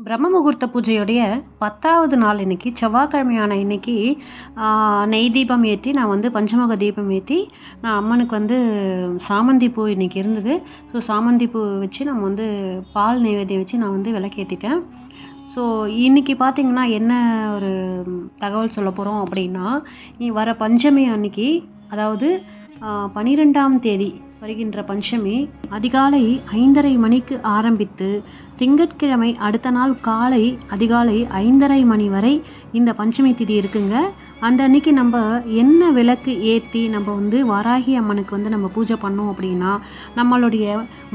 பிரம்ம முகூர்த்த பூஜையுடைய பத்தாவது நாள் இன்னைக்கு செவ்வாய்க்கிழமையான இன்னைக்கு நெய் தீபம் ஏற்றி நான் வந்து பஞ்சமுக தீபம் ஏற்றி நான் அம்மனுக்கு வந்து சாமந்தி பூ இன்னைக்கு இருந்தது. ஸோ சாமந்தி பூ வச்சு நம்ம வந்து பால் நைவேத்தியம் வச்சு நான் வந்து விளக்கேற்றிட்டேன் ஸோ இன்னைக்கு பார்த்திங்கன்னா என்ன ஒரு தகவல் சொல்ல போகிறோம் அப்படின்னா நீ வர பஞ்சமி அன்னைக்கு அதாவது பனிரெண்டாம் தேதி வருகின்ற பஞ்சமி அதிகாலை ஐந்தரை மணிக்கு ஆரம்பித்து திங்கட்கிழமை அடுத்த நாள் காலை அதிகாலை ஐந்தரை மணி வரை இந்த பஞ்சமி திதி இருக்குங்க. அந்த அன்னைக்கு நம்ம என்ன விளக்கு ஏற்றி நம்ம வந்து வாராகி அம்மனுக்கு வந்து நம்ம பூஜை பண்ணோம் அப்படின்னா நம்மளுடைய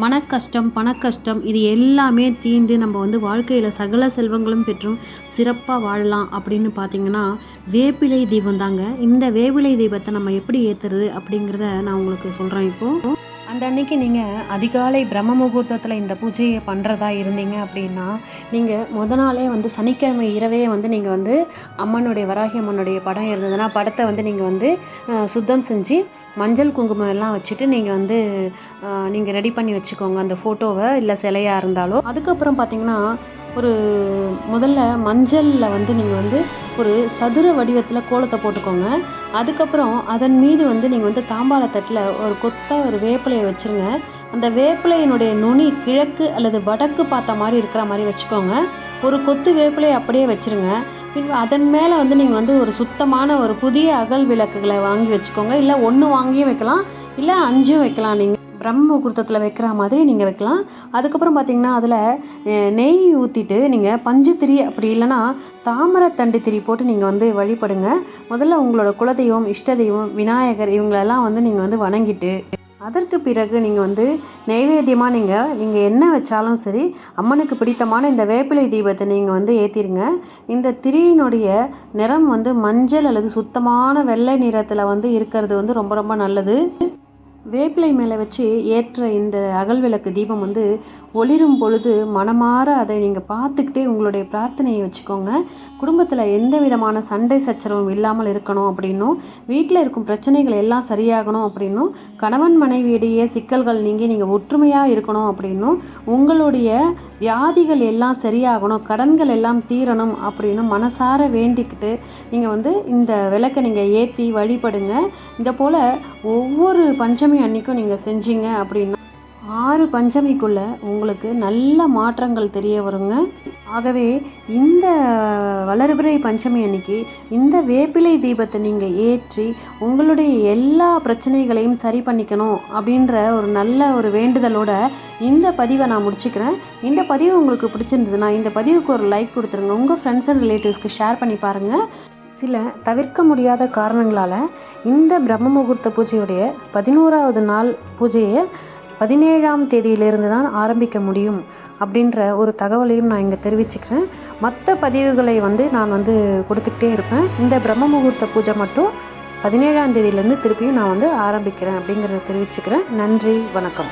மனக்கஷ்டம் பணக்கஷ்டம் இது எல்லாமே தீர்ந்து நம்ம வந்து வாழ்க்கையில் சகல செல்வங்களும் பெற்றும் சிறப்பாக வாழலாம் அப்படின்னு பார்த்தீங்கன்னா வேப்பிலை தீபம் தாங்க. இந்த வேப்பிலை தீபத்தை நம்ம எப்படி ஏற்றுறது அப்படிங்கிறத நான் உங்களுக்கு சொல்கிறேன் இப்போது அந்த அன்னைக்கு நீங்கள் அதிகாலை பிரம்ம முகூர்த்தத்தில் இந்த பூஜையை பண்ணுறதா இருந்தீங்க அப்படின்னா நீங்கள் முத நாளே வந்து சனிக்கிழமை இரவே வந்து நீங்கள் வந்து அம்மனுடைய வராகி அம்மனுடைய படம் இருந்ததுன்னா படத்தை வந்து நீங்கள் வந்து சுத்தம் செஞ்சு மஞ்சள் குங்குமம் எல்லாம் வச்சுட்டு நீங்கள் வந்து நீங்கள் ரெடி பண்ணி வச்சுக்கோங்க. அந்த ஃபோட்டோவை இல்லை சிலையாக இருந்தாலும் அதுக்கப்புறம் பார்த்தீங்கன்னா ஒரு முதல்ல மஞ்சளில் வந்து நீங்கள் வந்து ஒரு சதுர வடிவத்தில் கோலத்தை போட்டுக்கோங்க. அதுக்கப்புறம் அதன் மீது வந்து நீங்கள் வந்து தாம்பாள தட்டில் ஒரு கொத்தாக ஒரு வேப்பிலையை வச்சுருங்க. அந்த வேப்பிலையினுடைய நுனி கிழக்கு அல்லது வடக்கு பார்த்த மாதிரி இருக்கிற மாதிரி வச்சுக்கோங்க. ஒரு கொத்து வேப்பிலையை அப்படியே வச்சுருங்க. பின் அதன் மேலே வந்து நீங்கள் வந்து ஒரு சுத்தமான ஒரு புதிய அகல் விளக்குகளை வாங்கி வச்சுக்கோங்க. இல்லை ஒன்று வாங்கியும் வைக்கலாம். இல்லை அஞ்சும் வைக்கலாம். நீங்கள் பிரம்ம முகூர்த்தத்தில் வைக்கிற மாதிரி நீங்கள் வைக்கலாம். அதுக்கப்புறம் பார்த்தீங்கன்னா அதில் நெய் ஊற்றிட்டு நீங்கள் பஞ்சு திரி அப்படி இல்லைன்னா தாமரை தண்டு திரி போட்டு நீங்கள் வந்து வழிபடுங்க. முதல்ல உங்களோட குலதெய்வம் இஷ்ட தெய்வம் விநாயகர் இவங்களெல்லாம் வந்து நீங்கள் வந்து வணங்கிட்டு அதற்கு பிறகு நீங்கள் வந்து நைவேத்தியமாக நீங்கள் நீங்கள் என்ன வச்சாலும் சரி அம்மனுக்கு பிடித்தமான இந்த வேப்பிலை தீபத்தை நீங்கள் வந்து ஏற்றிருங்க இந்த திரியினுடைய நிறம் வந்து மஞ்சள் அல்லது சுத்தமான வெள்ளை நிறத்தில் வந்து இருக்கிறது வந்து ரொம்ப ரொம்ப நல்லது. வேப்பிலை மேலே வச்சு ஏற்ற இந்த அகல் விளக்கு தீபம் வந்து ஒளிரும் பொழுது மனமாற அதை நீங்கள் பார்த்துக்கிட்டே உங்களுடைய பிரார்த்தனையை வச்சுக்கோங்க. குடும்பத்தில் எந்த விதமான சண்டை சச்சரவும் இல்லாமல் இருக்கணும் அப்படின்னும் வீட்டில் இருக்கும் பிரச்சனைகள் எல்லாம் சரியாகணும் அப்படின்னும் கணவன் மனைவியிடையே சிக்கல்கள் நீங்கி நீங்கள் ஒற்றுமையாக இருக்கணும் அப்படின்னும் உங்களுடைய வியாதிகள் எல்லாம் சரியாகணும் கடன்கள் எல்லாம் தீரணும் அப்படின்னு மனசார வேண்டிக்கிட்டு நீங்கள் வந்து இந்த விளக்கை நீங்கள் ஏற்றி வழிபடுங்க. இந்த போல் ஒவ்வொரு பஞ்சமி அன்னைக்கும் நீங்கள் செஞ்சீங்க அப்படின்னா ஆறு பஞ்சமிக்குள்ளே உங்களுக்கு நல்ல மாற்றங்கள் தெரிய வருங்க. ஆகவே இந்த வளர்பிறை பஞ்சமி அன்னைக்கு இந்த வேப்பிலை தீபத்தை நீங்கள் ஏற்றி உங்களுடைய எல்லா பிரச்சனைகளையும் சரி பண்ணிக்கணும் அப்படின்ற ஒரு நல்ல ஒரு வேண்டுதலோட இந்த பதிவை நான் முடிச்சுக்கிறேன். இந்த பதிவு உங்களுக்கு பிடிச்சிருந்ததுன்னா இந்த பதிவுக்கு ஒரு லைக் கொடுத்துருங்க. உங்கள் ஃப்ரெண்ட்ஸ் அண்ட் ரிலேட்டிவ்ஸ்க்கு ஷேர் பண்ணி பாருங்கள் சில தவிர்க்க முடியாத காரணங்களால் இந்த பிரம்ம முகூர்த்த பூஜையுடைய பதினோராவது நாள் பூஜையை பதினேழாம் தேதியிலிருந்து தான் ஆரம்பிக்க முடியும் அப்படின்ற ஒரு தகவலையும் நான் இங்கே தெரிவிச்சுக்கிறேன். மற்ற பதிவுகளை வந்து நான் வந்து கொடுத்துக்கிட்டே இருப்பேன். இந்த பிரம்ம முகூர்த்த பூஜை மட்டும் பதினேழாம் தேதியிலேருந்து திருப்பியும் நான் வந்து ஆரம்பிக்கிறேன் அப்படிங்கிறத தெரிவிச்சுக்கிறேன். நன்றி வணக்கம்.